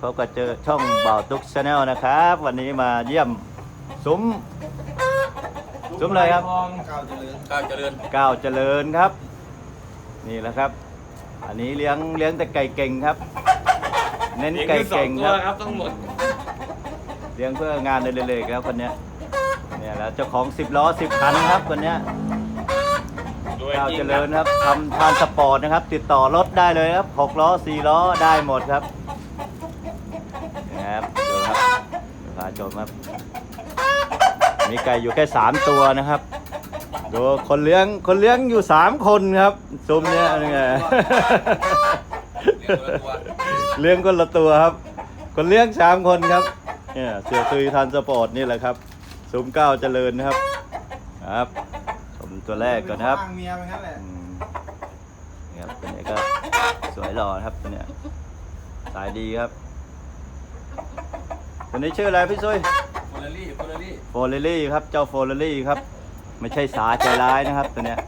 พบกับเจอช่องบ่าวตุ๊กชาแนลนะครับ วันนี้มาเยี่ยมซุ้มซุ้มอะไรครับก้าวเจริญก้าวเจริญก้าวเจริญครับ นี่แหละครับ อันนี้เลี้ยงเลี้ยงแต่ไก่เก่งครับ เน้นไก่เก่งครับครับทั้งหมดเลี้ยงเพื่องานเล็กๆครับคนเนี้ยเนี่ยแล้วเจ้าของ10ล้อ10คันครับคนเนี้ยด้วยก้าวจริงเจริญครับทำทานสปอร์ตนะครับ ติดต่อรถได้เลยครับ6ล้อ4ล้อได้หมดครับ นะครับดูครับดูพาชมครับ มีไก่อยู่แค่3ตัวนะครับดูคนเลี้ยงคนเลี้ยงอยู่3คนครับซุ้มเนี้ยนี่ไงเลี้ยงคนละตัวครับ คนเลี้ยงสามคนครับเนี่ยเสือซุยทันสปอร์ตนี่แหละครับซุ้มเก้าเจริญนะครับครับชมตัวแรกก่อนนะครับข้างเมียเป็นงั้นแหละอืมนี่ครับตัวนี้ก็สวยหล่อนะครับตัวเนี้ยสายดีครับ ตัวนี้ชื่ออะไรพี่ซุยโฟลารี่โฟลารี่โฟลลี่ครับเจ้าโฟลลี่ครับ ไม่ใช่สาใจร้ายนะครับ ตัวเนี้ย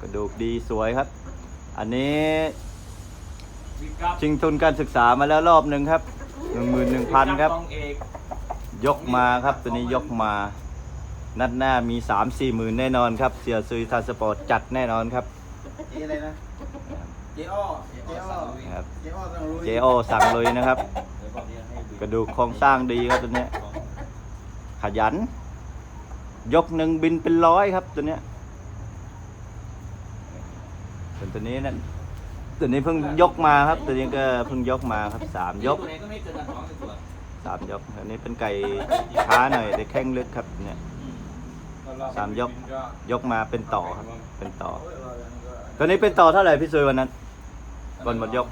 กระดูกดีสวยครับ อันนี้บิ๊กครับชิงทุนการศึกษามาแล้วรอบหนึ่งครับหนึ่งหมื่นหนึ่งพันครับกองเอกยกมาครับ ตัวนี้ยกมา นัดหน้ามีสามสี่หมื่นแน่นอนครับ เสียซุยทานสปอร์ตจัดแน่นอนครับเจอะไรนะ เจอ้อเจอ้อครับ เจอ้อต้องรู้ เจโอสั่งเลยนะครับ กระดูกโครงสร้างดีครับตัวเนี้ย ขยัน ยกหนึ่งบินเป็นร้อยครับตัวเนี้ยส่วนตัวนี้นั่นตัวนี้เพิ่งยกมาครับ ตัวนี้ก็เพิ่งยกมาครับสามยกสองตัวสามยกอันนี้เป็นไก่ช้าหน่อยแต่แข้งลึกครับเนี่ยสามยกยกมาเป็นต่อครับ เป็นต่อ ตัวนี้เป็นต่อเท่าไหร่พี่ซุยวันนั้นวันหมดยก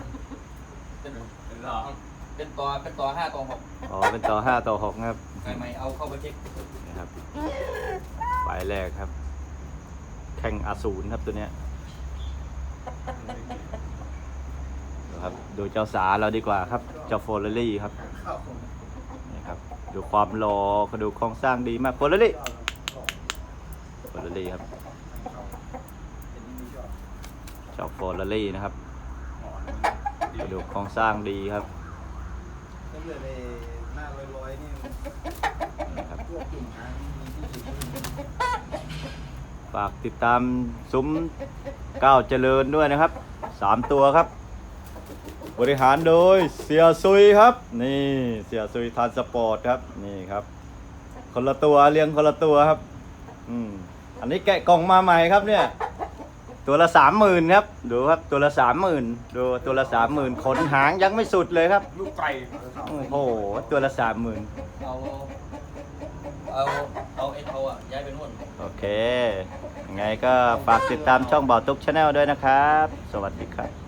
เป็นเป็นต่อเป็นต่อเป็นต่อห้าต่อหกอ๋อเป็นต่อห้าต่อหกนะครับใครไม่เอาเข้าไปเช็คนะครับฝ่ายแรกครับ แข่งอาสูรครับตัวเนี้ยดูครับดูเจ้าสาเราดีกว่าครับ เจ้าโฟลลี่ครับเข้านี่ครับ ดูความรอกระดูกโครงสร้างดีมากโฟลลี่โฟลลี่ครับ เจ้าโฟลลี่นะครับกระดูกโครงสร้างดีครับ ต้องเลือกไอ้หน้าลอยๆนี่นี่ครับพวกจุ่มหางมีที่สุดฝากติดตามซุ้มก้าวเจริญด้วยนะครับสามตัวครับ บริหารโดยเสียซุยครับ นี่เสียซุยทานสปอร์ตครับนี่ครับ คนละตัวเลี้ยงคนละตัวครับ อืมอันนี้แกะกล่องมาใหม่ครับเนี่ย ตัวละสามหมื่นครับ ดูครับตัวละสามหมื่นดูตัวละสามหมื่นขนหางยังไม่สุดเลยครับ ลูกไก่โอ้โหตัวละสามหมื่นเอาเอาเอาไอ้เทาอะย้ายไปนู่นโอเคยังไงก็ฝากติดตามช่องบ่าวตุ๊กชาแนลด้วยนะครับ สวัสดีครับ